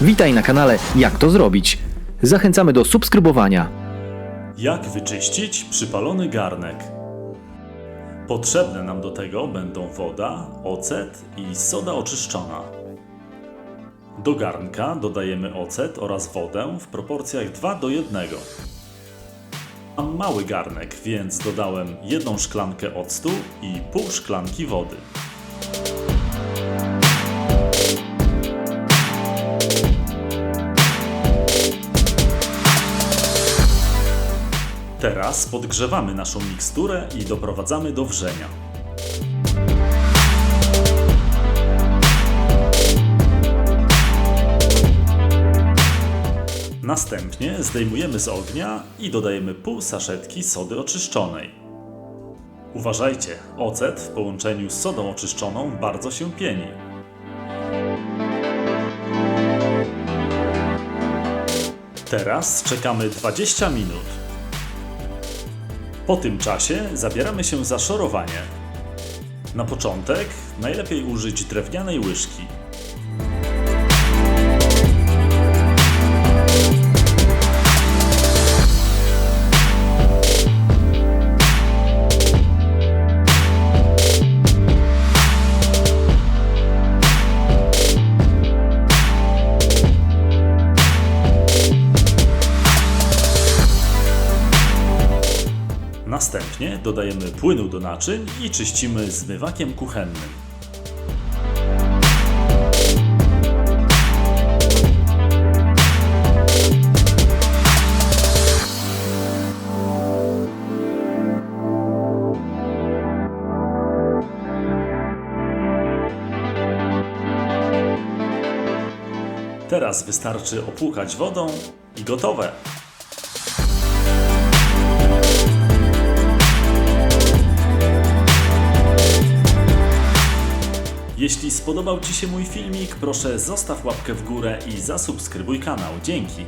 Witaj na kanale Jak to zrobić. Zachęcamy do subskrybowania. Jak wyczyścić przypalony garnek? Potrzebne nam do tego będą woda, ocet i soda oczyszczona. Do garnka dodajemy ocet oraz wodę w proporcjach 2 do 1. Mam mały garnek, więc dodałem jedną szklankę octu i pół szklanki wody. Teraz podgrzewamy naszą miksturę i doprowadzamy do wrzenia. Następnie zdejmujemy z ognia i dodajemy pół saszetki sody oczyszczonej. Uważajcie, ocet w połączeniu z sodą oczyszczoną bardzo się pieni. Teraz czekamy 20 minut. Po tym czasie zabieramy się za szorowanie. Na początek najlepiej użyć drewnianej łyżki. Następnie dodajemy płynu do naczyń i czyścimy zmywakiem kuchennym. Teraz wystarczy opłukać wodą i gotowe. Jeśli spodobał Ci się mój filmik, proszę zostaw łapkę w górę i zasubskrybuj kanał. Dzięki.